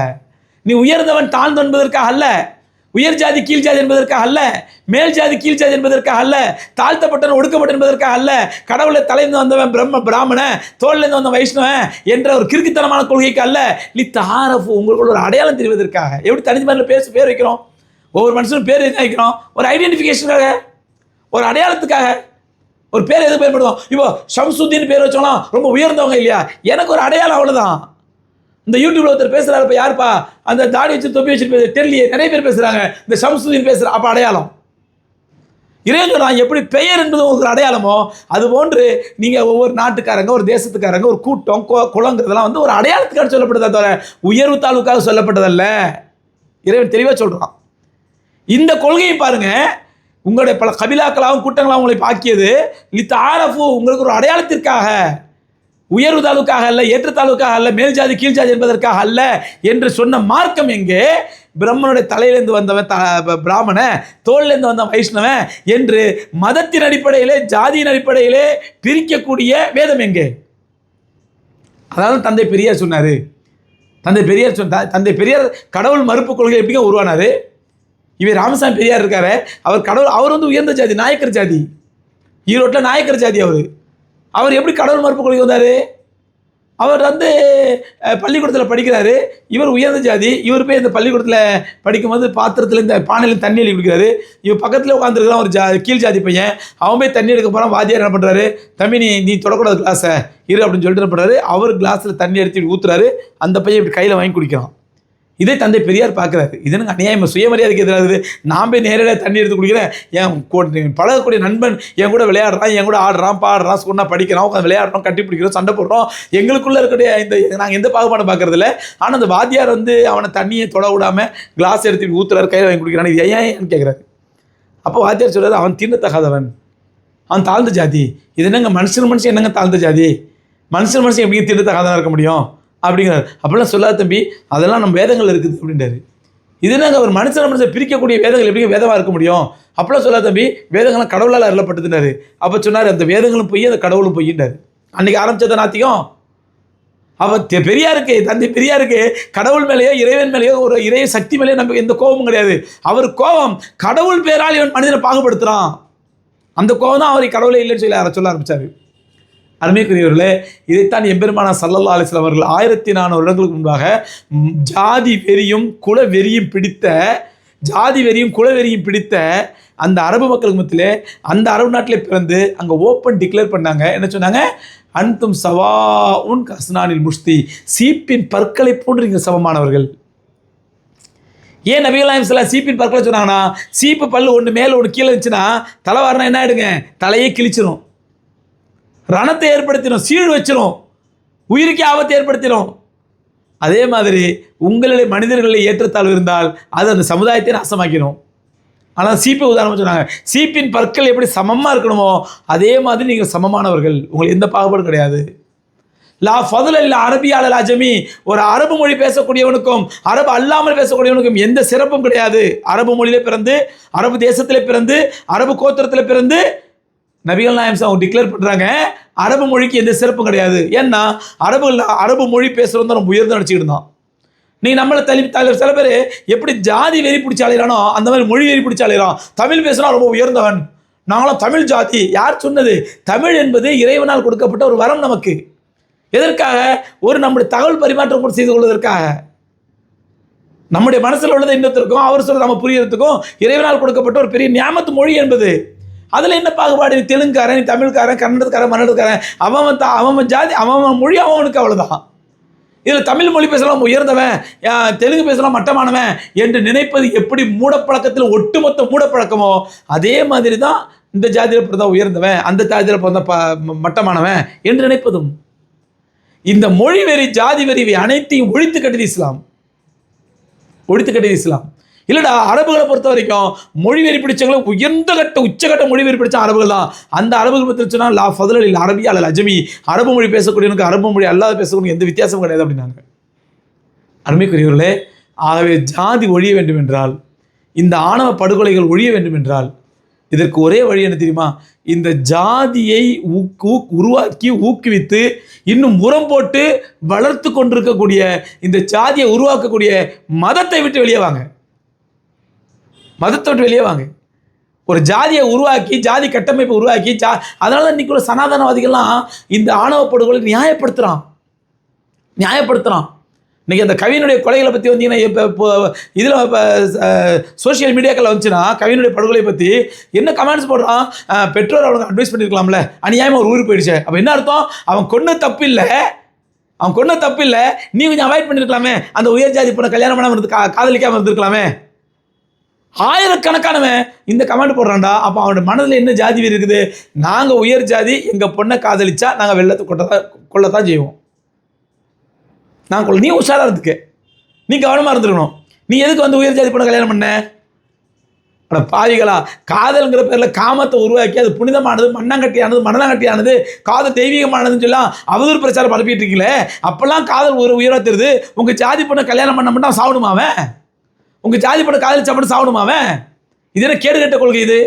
நீ உயர்ந்தவன் தாழ்ந்து என்பதற்காக அல்ல உயர் ஜாதி கீழ் ஜாதி என்பதற்காக அல்ல மேல் ஜாதி கீழ் ஜாதி என்பதற்காக அல்ல தாழ்த்தப்பட்டவன் ஒடுக்கப்பட்ட என்பதற்காக அல்ல கடவுளை தலைந்து வந்தவன் பிரம்ம பிராமண தோல்லேருந்து வந்த வைஷ்ணவன் என்ற ஒரு கிறுக்குத்தனமான கொள்கைக்கு அல்ல லி தாரஃபு உங்களுக்குள்ள ஒரு அடையாளம் தெரிவதற்காக. எப்படி தனித்து மாதிரி பேச பேர் வைக்கிறோம்? ஒவ்வொரு மனுஷனும் பேர் வைக்கிறோம்? ஒரு ஐடென்டிஃபிகேஷனுக்காக ஒரு அடையாளத்துக்காக ஒரு பேர் எது பண்ணுவோம் இப்போ ஷம்சுத்தீன் பேர் வச்சோம்னா ரொம்ப உயர்ந்தவங்க இல்லையா? எனக்கு ஒரு அடையாளம் அவ்வளோதான் இந்த யூடியூப்ல ஒருத்தர் பேசுறாரு இப்போ யாருப்பா? அந்த தாடி வச்சு தொப்பி வச்சு பேச தெரியலையே நிறைய பேர் பேசுறாங்க. இந்த ஷம்சுதீன் பேசுற அப்போ அடையாளம். இறைவன் நான் எப்படி பெயர் என்பது ஒரு அடையாளமோ அது போன்று நீங்க ஒவ்வொரு நாட்டுக்காரங்க ஒரு தேசத்துக்காரங்க ஒரு கூட்டம் கோ குளங்கிறதெல்லாம் வந்து ஒரு அடையாளத்துக்காக சொல்லப்பட்டதா தவிர உயர்வு தாழ்வுக்காக சொல்லப்பட்டதல்ல. இறைவன் தெளிவாக சொல்றான். இந்த கொள்கையை பாருங்க. உங்களுடைய பல கபிலாக்களாகவும் கூட்டங்களாகவும் உங்களை பாக்கியது. லித்த ஆரஃபு உங்களுக்கு ஒரு அடையாளத்திற்காக உயர்வு தாழ்வுக்காக அல்ல ஏற்றத்தாழ்வுக்காக அல்ல மேல் ஜாதி கீழ் ஜாதி என்பதற்காக அல்ல என்று சொன்ன மார்க்கம் எங்கே? பிரம்மனுடைய தலையிலேருந்து வந்தவன் த பிராமண பிராமணன் தோல்லேருந்து வந்த வைஷ்ணவன் என்று மதத்தின் அடிப்படையிலே ஜாதியின் அடிப்படையிலே பிரிக்கக்கூடிய வேதம் எங்கே? அதாவது தந்தை பெரியார் சொன்னார். தந்தை பெரியார் சொன்ன தந்தை பெரியார் கடவுள் மறுப்பு கொள்கை எப்படிங்க உருவானாரு? இவர் ராமசாமி பெரியார் இருக்காரு அவர் கடவுள் அவர் வந்து உயர்ந்த ஜாதி நாயக்கர் ஜாதி. ஈரோட்டில் நாயக்கர் ஜாதி அவர். அவர் எப்படி கடவுள் மறுப்பு கொள்கை வந்தார்? அவர் வந்து பள்ளிக்கூடத்தில் படிக்கிறாரு. இவர் உயர்ந்த ஜாதி இவர் போய் இந்த பள்ளிக்கூடத்தில் படிக்கும்போது பாத்திரத்தில் இந்த பானையில் தண்ணி எழுதி குடிக்கிறாரு. இவர் பக்கத்தில் உட்காந்துருக்கலாம் ஒரு ஜா கீழ் ஜாதி பையன். அவன் போய் தண்ணி எடுக்க போகிறான் வாத்தியார் என்ன பண்ணுறாரு தம்பி நீ நீ தொடக்கூடாது கிளாஸை இரு அப்படின்னு சொல்லிட்டு என்ன பண்ணுறாரு அவர் கிளாஸில் தண்ணி எடுத்து ஊற்றுறாரு ஊத்துறாரு. அந்த பையன் இப்படி கையில் வாங்கி குடிக்கிறான். இதே தந்தை பெரியார் பார்க்குறாரு. இது எனக்கு அநியாயம்? சுயமரியாதைக்கு எதிராகுது நான் போய் நேரடியாக தண்ணி எடுத்து குடிக்கிறேன். என் பழகக்கூடிய நண்பன் என் கூட விளையாடுறான் என் கூட ஆடுறான் பாடுறான் சொன்னா படிக்கிறான் உட்காந்து விளையாடுறோம் கட்டி பிடிக்கிறோம் சண்டை போடுறோம் எங்களுக்குள்ளே இருக்கக்கூடிய இந்த நாங்கள் எந்த பாகுபாடும் பார்க்கறதில்ல ஆனால் அந்த வாத்தியார் வந்து அவனை தண்ணியை தொட விடாம கிளாஸ் எடுத்து இப்படி கையில் வாங்கி குடிக்கிறான் இது ஏன் ஏன்னு கேட்குறாரு. அப்போ வாத்தியார் சொல்கிறார் அவன் தீண்டத்தகாதவன் அவன் தாழ்ந்த ஜாதி. இது என்னங்க மனுஷன் மனுஷன் என்னங்க தாழ்ந்த ஜாதி? மனுஷன் மனுஷன் எப்படிங்க தீண்டத்தகாதவனா இருக்க முடியும்? அப்படிங்கிறார். அப்படிலாம் சொல்லாத தம்பி அதெல்லாம் நம்ம வேதங்கள் இருக்குது அப்படின்றாரு. இது நாங்கள் ஒரு மனுஷன் மனுஷன் பிரிக்கக்கூடிய வேதங்கள் எப்படி வேதமாக இருக்க முடியும்? அப்படிலாம் சொல்லாத தம்பி வேதங்கள்லாம் கடவுளால் அருளப்பட்டதுனாரு அப்போ சொன்னார் அந்த வேதங்களும் பொய் அந்த கடவுளும் பொய்யின்றாரு அன்றைக்கி ஆரம்பித்தத நாத்தியம் அவ தெ- பெரியாருக்கு தந்தை பெரியாருக்கு கடவுள் மேலேயோ இறைவன் மேலேயோ ஒரு இறைய சக்தி மேலேயோ நமக்கு எந்த கோபமும் கிடையாது. அவர் கோபம் கடவுள் பேரால் இவன் மனிதனை பாகுபடுத்துகிறான் அந்த கோபம் தான் அவரை கடவுளே இல்லைன்னு சொல்லி சொல்ல ஆரம்பித்தார் அருமைக்குரியவர்களே இதைத்தான் எம்பெருமானா சல்லல்லா அலிஸ்லாம் அவர்கள் ஆயிரத்தி நானூறு வருடங்களுக்கு முன்பாக ஜாதி வெறியும் குல வெறியும் பிடித்த ஜாதி வெறியும் குல வெறியும் பிடித்த அந்த அரபு மக்களுக்கு மத்தியிலே அந்த அரபு நாட்டிலே பிறந்து அங்கே ஓப்பன் டிக்ளேர் பண்ணாங்க. என்ன சொன்னாங்க? அன்தும் சவா உன் கஸ்னானில் முஷ்தி. சீப்பின் பற்களை போன்று நீங்கள் சமமானவர்கள். ஏன் நபிகளாயம் சில சீப்பின் பற்களை சொன்னாங்கன்னா சீப்பு பல்லு ஒன்று மேலே ஒன்று கீழே இருந்துச்சுன்னா தலைவாரனா என்ன ஆயிடுங்க? தலையே கிழிச்சிரும். ரணத்தை ஏற்படுத்திடும் சீழ் வச்சிரும் உயிருக்கு ஆபத்தை ஏற்படுத்திடும் அதே மாதிரி உங்களுடைய மனிதர்களில் ஏற்றத்தாழ்வு இருந்தால் அது அந்த சமுதாயத்தை நாசமாக்கிடும் ஆனால் சீப்பை உதாரணமாக சொன்னாங்க சீப்பின் பற்கள் எப்படி சமமாக இருக்கணுமோ அதே மாதிரி நீங்கள் சமமானவர்கள். உங்களுக்கு எந்த பாகுபாடும் கிடையாது. லா ஃபதுல் இல்ல அரபியாளர் அஜமி ஒரு அரபு மொழி பேசக்கூடியவனுக்கும் அரபு அல்லாமல் பேசக்கூடியவனுக்கும் எந்த சிறப்பும் கிடையாது. அரபு மொழியிலே பிறந்து அரபு தேசத்திலே பிறந்து அரபு கோத்திரத்தில் பிறந்து நபிகள் நாயம் அவங்க டிக்ளேர் பண்ணுறாங்க அரபு மொழிக்கு எந்த சிறப்பும் கிடையாது. ஏன்னா அரபு அரபு மொழி பேசுகிறவன் தான் ரொம்ப உயர்ந்து நினச்சிக்கிட்டு இருந்தான். நீ நம்மளை தலி தலைவர் சில பேர் எப்படி ஜாதி வெறி பிடிச்சி அலையிறானோ அந்த மாதிரி மொழி வெறி பிடிச்சி அலையிறான். தமிழ் பேசுனா ரொம்ப உயர்ந்தவன். நாங்களாம் தமிழ் ஜாதி. யார் சொன்னது? தமிழ் என்பது இறைவனால் கொடுக்கப்பட்ட ஒரு வரம் நமக்கு. எதற்காக? ஒரு நம்முடைய தகவல் பரிமாற்றம் கூட செய்து கொள்வதற்காக. நம்முடைய மனசில் உள்ளதை இன்னொருத்தருக்கும் அவர் சொல்ல நம்ம புரியறதுக்கும் இறைவனால் கொடுக்கப்பட்ட ஒரு பெரிய ஞாபகத்து மொழி என்பது. அதில் என்ன பாகுபாடு? நீ தெலுங்குக்காரன் நீ தமிழ்காரன் கன்னடத்துக்காரன் மன்னடத்துக்காரன் அவன் தான் அவன் ஜாதி அவன் மொழி அவனுக்கு அவ்வளோதான் இதில் தமிழ் மொழி பேசலாம் உயர்ந்தவன் தெலுங்கு பேசலாம் மட்டமானவன் என்று நினைப்பது எப்படி மூடப்பழக்கத்தில் ஒட்டுமொத்த மூடப்பழக்கமோ அதே மாதிரி தான் இந்த ஜாதியில் பிறந்தா உயர்ந்தவன் அந்த ஜாதியில் பிறந்த ப ம- மட்டமானவன் என்று நினைப்பதும். இந்த மொழி வெறி ஜாதி வெறி இவை அனைத்தையும் ஒழித்து கட்டியது இஸ்லாம். ஒழித்து கட்டியது இஸ்லாம். இல்லடா அரபுகளை பொறுத்த வரைக்கும் மொழி வெறி உயர்ந்த கட்ட உச்சகட்ட மொழி வெறி பிடிச்ச அரபுகள் தான். அந்த அரபுகள் பற்றி சொன்னால் லா ஃபதல் இல்லை அரபியா அல்ல அஜமி அரபு மொழி பேசக்கூடியவனுக்கு அரபு மொழி அல்லாத பேசக்கூடிய எந்த வித்தியாசமும் கிடையாது அப்படின்னாங்க. அருமைக்குரியவர்களே ஆகவே ஜாதி ஒழிய வேண்டும் என்றால் இந்த ஆணவ படுகொலைகள் ஒழிய வேண்டும் என்றால் இதற்கு ஒரே வழி என்ன தெரியுமா? இந்த ஜாதியை ஊக்கு ஊக்- உருவாக்கி ஊக்குவித்து இன்னும் உரம் போட்டு வளர்த்து கொண்டிருக்கக்கூடிய இந்த ஜாதியை உருவாக்கக்கூடிய மதத்தை விட்டு வெளியே வாங்க. மதத்தை விட்டு வெளியே வாங்க. ஒரு ஜாதியை உருவாக்கி ஜாதி கட்டமைப்பை உருவாக்கி ஜா அதனால தான் இன்னைக்கு உள்ள சனாதனவாதிகள்லாம் இந்த ஆணவ படுகொலை நியாயப்படுத்துகிறான் நியாயப்படுத்துகிறான் இன்றைக்கி அந்த கவினுடைய கொலைகளை பற்றி வந்தீங்கன்னா இப்போ இப்போ இதில் இப்போ சோஷியல் மீடியாக்களில் வந்துச்சுன்னா கவினுடைய படுகொலை பற்றி என்ன கமெண்ட்ஸ் போடுறான்? பெற்றோர் அவனுக்கு அட்வைஸ் பண்ணியிருக்கலாம்ல அநியாயமாக ஒரு ஊருக்கு போயிடுச்சு. அப்போ என்ன அர்த்தம்? அவன் கொன்ன தப்பு இல்லை. அவன் கொன்ன தப்பு இல்லை. நீ கொஞ்சம் அவாய்ட் பண்ணியிருக்கலாமே அந்த உயர் ஜாதி பொண்ணை கல்யாணம் பண்ணாமல் இருந்து கா காதலிக்காமல் இருந்திருக்கலாமே. ஆயிரக்கணக்கானவன் இந்த கமெண்ட் போடுறான்டா. அப்போ அவனோட மனதில் என்ன ஜாதி இருக்குது? நாங்கள் உயர் ஜாதி எங்கள் பொண்ணை காதலிச்சா நாங்கள் வெள்ளத்தை கொட்டதான் கொள்ளத்தான் செய்வோம். நான் கொள்ள நீ உஷாராக இருந்துக்கு. நீ கவனமாக இருந்துருக்கணும். நீ எதுக்கு வந்து உயர் ஜாதி பொண்ணை கல்யாணம் பண்ண? அட பாவிகளா காதல்ங்கிற பேரில் காமத்தை உருவாக்கி அது புனிதமானது மண்ணாங்கட்டியானது மணலாங்கட்டியானது காதல் தெய்வீகமானதுன்னு சொல்லலாம் அவதூறு பிரச்சாரம் பரப்பிட்டு இருக்கீங்களே. அப்போல்லாம் காதல் ஒரு உயரா உங்கள் ஜாதி பொண்ணை கல்யாணம் பண்ண மட்டும் சாவணுமா அவன்? உங்கள் ஜாதி படம் காதலிச்சா மட்டும் சாவணுமா அவன்? இது என்ன கேடு கட்ட கொள்கை இது?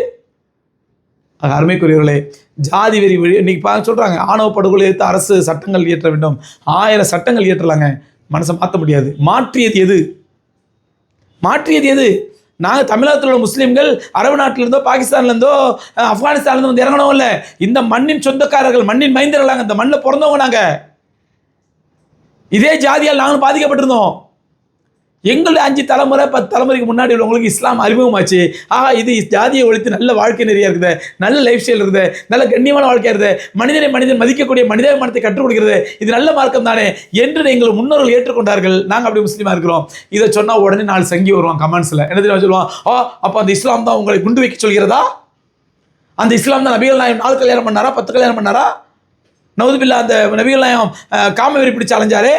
அருமைக்குரியவர்களே ஜாதி வெறி வழி இன்னைக்கு பார்த்து சொல்கிறாங்க ஆணவ படுகொலை எடுத்து அரசு சட்டங்கள் இயற்ற வேண்டும். ஆயிரம் சட்டங்கள் இயற்றலாங்க. மனசை மாற்ற முடியாது. மாற்றியது எது? மாற்றியது எது? நாங்கள் தமிழகத்தில் உள்ள முஸ்லீம்கள் அரபு நாட்டிலிருந்தோ பாகிஸ்தான்லேருந்தோ ஆப்கானிஸ்தான்லேருந்து வந்து இறங்கணும் இல்லை இந்த மண்ணின் சொந்தக்காரர்கள் மண்ணின் மைந்தர்களாங்க. இந்த மண்ணில் பிறந்தவங்க நாங்கள் இதே ஜாதியால் நாங்களும் பாதிக்கப்பட்டிருந்தோம். எங்களுடைய அஞ்சு தலைமுறை பத்து தலைமுறைக்கு முன்னாடி உள்ளவங்களுக்கு இஸ்லாம் அறிமுகமாச்சு. ஆஹா இது ஜாதியை ஒழித்து நல்ல வாழ்க்கை நிறைய இருக்குது. நல்ல லைஃப் ஸ்டைல் இருக்குது. நல்ல கண்ணியமான வாழ்க்கையாக இருக்குது. மனிதனை மனிதன் மதிக்கக்கூடிய மனிதாபிமானத்தை கற்றுக் கொடுக்கிறது. இது நல்ல மார்க்கம் தானே என்று எங்கள் முன்னோர்கள் ஏற்றுக்கொண்டார்கள். நாங்கள் அப்படி முஸ்லீமாக இருக்கிறோம். இதை சொன்னால் உடனே நாலு சங்கி வருவான் கமெண்ட்ஸில் என்ன தெரியும் சொல்லுவான்? ஓ அப்போ அந்த இஸ்லாம் தான் உங்களை குண்டு வைக்க சொல்கிறதா? அந்த இஸ்லாம் தான் நபிகள் நாயம் நாலு கல்யாணம் பண்ணாரா? பத்து கல்யாணம் பண்ணாரா? நவுதுபில்லா அந்த நபிகள் நாயம் காமவெறி பிடிச்சு அலைஞ்சாரே.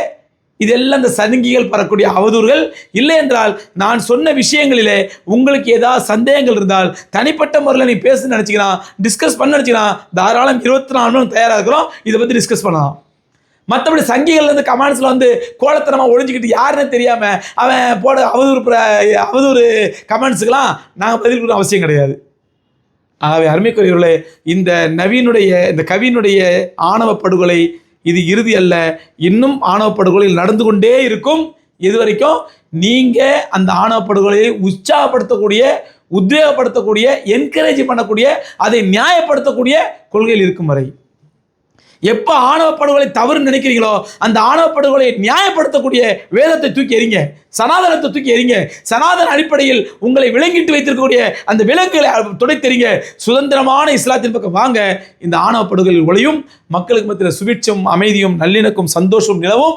இதெல்லாம் இந்த சதுங்கிகள் பரக்கூடிய அவதூறுகள் இல்லை என்றால் நான் சொன்ன விஷயங்களிலே உங்களுக்கு ஏதாவது சந்தேகங்கள் இருந்தால் தனிப்பட்ட முறையில் நீ பேச நினச்சிக்கலாம் டிஸ்கஸ் பண்ண நினச்சிக்கலாம் தாராளம் இருபத்தி நாலு தயாராக இருக்கிறோம். இதை பற்றி டிஸ்கஸ் பண்ணலாம். மற்றபடி சங்கிகள்லேருந்து கமெண்ட்ஸில் வந்து கோலத்தனமாக ஒழிஞ்சிக்கிட்டு யாருன்னு தெரியாமல் அவன் போட அவதூறு அவதூறு கமெண்ட்ஸுக்கெல்லாம் நாங்கள் பதில் கொடுக்க அவசியம் கிடையாது. ஆகவே அருமைக்குரியவர்களே இந்த நவீனுடைய இந்த கவியினுடைய ஆணவ படுகொலை இது இறுதி அல்ல. இன்னும் ஆணவ படுகொலைகள் நடந்து கொண்டே இருக்கும். இது வரைக்கும் நீங்கள் அந்த ஆணவ படுகொலையை உற்சாகப்படுத்தக்கூடிய உத்வேகப்படுத்தக்கூடிய என்கரேஜ் பண்ணக்கூடிய அதை நியாயப்படுத்தக்கூடிய கொள்கையில் இருக்கும் வரை. எப்போ ஆணவ படுகொலை தவறு நினைக்கிறீங்களோ அந்த ஆணவ படுகொலையை நியாயப்படுத்தக்கூடிய வேதத்தை தூக்கி எறிங்க. சனாதனத்தை தூக்கி எறிங்க. சனாதன அடிப்படையில் உங்களை விளங்கிட்டு வைத்திருக்கக்கூடிய அந்த விலங்குகளை துடைத்தெறிங்க சுதந்திரமான இஸ்லாத்தின் பக்கம் வாங்க. இந்த ஆணவ படுகொலை ஒளியும் மக்களுக்கு மத்தியில் சுபிட்சம் அமைதியும் நல்லிணக்கும் சந்தோஷம் நிலவும்.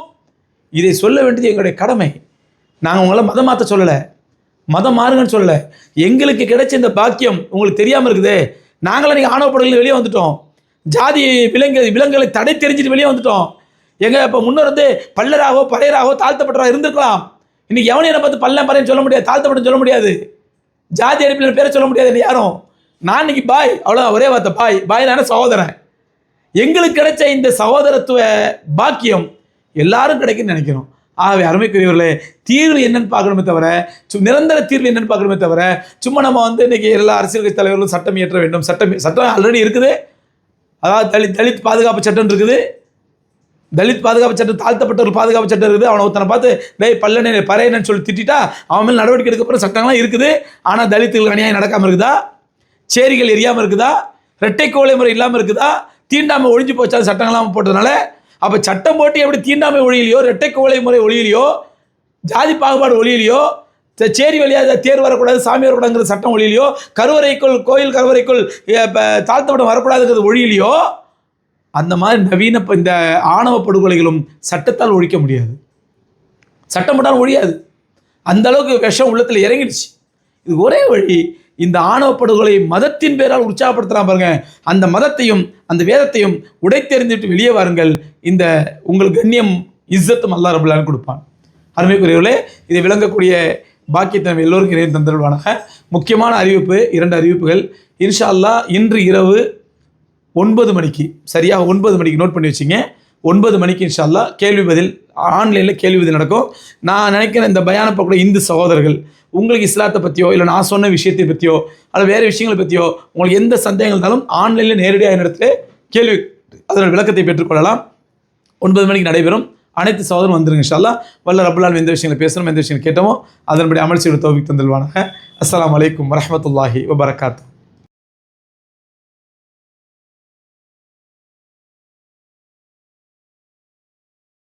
இதை சொல்ல வேண்டியது எங்களுடைய கடமை. நாங்கள் உங்களை மதம் மாற்ற சொல்லலை. மதம் மாறுங்கன்னு சொல்லலை. எங்களுக்கு கிடைச்ச இந்த பாக்கியம் உங்களுக்கு தெரியாமல் இருக்குதே. நாங்களும் நீங்கள் ஆணவப்படங்கள் வெளியே வந்துட்டோம். ஜாதி விலங்கு விலங்குகளை தடை தெரிஞ்சுட்டு வெளியே வந்துட்டோம். எங்க இப்போ முன்னர் வந்து பல்லராகவோ பறையராகவோ தாழ்த்தப்பட்டவராக இருந்திருக்கலாம். இன்னைக்கு எவனையும் என்ன பார்த்து பல்லன் பறையன்னு சொல்ல முடியாது தாழ்த்தப்பட்டு சொல்ல முடியாது. ஜாதி அடிப்பில் பேரை சொல்ல முடியாது யாரும். நான் இன்னைக்கு பாய் அவ்வளோ ஒரே வார்த்தை பாய். பாய் நான் சகோதரன்? எங்களுக்கு கிடைச்ச இந்த சகோதரத்துவ பாக்கியம் எல்லாரும் கிடைக்குன்னு நினைக்கிறோம் ஆகவே அருமைக்குரியவர்களே தீர்வு என்னன்னு பார்க்கணுமே தவிர சு நிரந்தர தீர்வு என்னன்னு பார்க்கணுமே தவிர சும்மா நம்ம வந்து இன்னைக்கு எல்லா அரசியல் கட்சி தலைவர்களும் சட்டம் இயற்ற வேண்டும். சட்டம் சட்டம் ஆல்ரெடி இருக்குது. அதாவது தலித் தலித் பாதுகாப்பு சட்டம் இருக்குது. தலித் பாதுகாப்பு சட்டம் தாழ்த்தப்பட்ட ஒரு பாதுகாப்பு சட்டம் இருக்குது. அவனை ஒருத்தனை பார்த்து டேய் பல்லனே பறையனன்னு சொல்லி திட்டா அவன் மேல் நடவடிக்கை எடுக்கப்புறம் சட்டங்கள்லாம் இருக்குது. ஆனால் தலித்துகள் அநியாயம் நடக்காமல் இருக்குதா? சேரிகள் எரியாமல் இருக்குதா? ரெட்டை கோலை முறை இல்லாமல் இருக்குதா? தீண்டாமை ஒழிஞ்சு போச்சா சட்டங்கள்லாம் போட்டதுனால. அப்போ சட்டம் போட்டு எப்படி தீண்டாமை ஒழியிலையோ இரட்டை கோலை முறை ஒழியிலையோ ஜாதி பாகுபாடு ஒழியிலையோ சேரி வழியாக தேர் வரக்கூடாது சாமி வரக்கூடாதுங்கிற சட்டம் ஒழியலையோ கருவறைக்குள் கோயில் கருவறைக்குள் எ, ப- தாழ்த்தப்படம் வரக்கூடாதுங்கிறது ஒழியிலையோ அந்த மாதிரி நவீன இந்த ஆணவ படுகொலைகளும் சட்டத்தால் ஒழிக்க முடியாது. சட்டம் போட்டால் ஒழியாது. அந்த அளவுக்கு விஷம் உள்ளத்தில் இறங்கிடுச்சு. இது ஒரே வழி இந்த ஆணவ படுகொலை மதத்தின் பேரால் உற்சாகப்படுத்துகிறான் பாருங்க. அந்த மதத்தையும் அந்த வேதத்தையும் உடைத்தெறிந்துவிட்டு வெளியே வாருங்கள். இந்த உங்களுக்கு கண்ணியம் இஸ்ஸத்தும் அல்லா ரபுல்லான்னு கொடுப்பான். அருமைக்குரியவர்களே இதை விளங்கக்கூடிய பாக்கியத்தை நம்ம எல்லோருக்கும் இறைவன் தந்தருவானாக முக்கியமான அறிவிப்பு இரண்டு அறிவிப்புகள். இன்ஷா அல்லா இன்று இரவு ஒன்பது மணிக்கு சரியாக ஒன்பது மணிக்கு நோட் பண்ணி வச்சிங்க. ஒன்பது மணிக்கு இன்ஷா அல்லாஹ் கேள்வி பதில் ஆன்லைனில் கேள்வி பதில் நடக்கும். நான் நினைக்கிறேன் இந்த பயானப்போ கூட இந்து சகோதரர்கள் உங்களுக்கு இஸ்லாத்தை பற்றியோ இல்லை நான் சொன்ன விஷயத்தை பற்றியோ அல்லது வேறு விஷயங்களை பற்றியோ உங்களுக்கு எந்த சந்தேகங்கள் இருந்தாலும் ஆன்லைனில் நேரடியாக என்னிடத்துல கேள்வி அதனோட விளக்கத்தை பெற்றுக்கொள்ளலாம். ஒன்பது மணிக்கு நடைபெறும். அனைத்து சகோதரரும் வந்துருங்க இன்ஷா வல்ல ரபுல்லால் எந்த விஷயங்களை பேசணும் எந்த விஷயங்கள் கேட்டோமோ அதன்படி அமல் செய்து தோவிக் தந்தல்வானாக. அஸ்லாம் அலைக்கும் வரமத்துல்லாஹி வபரகாத்து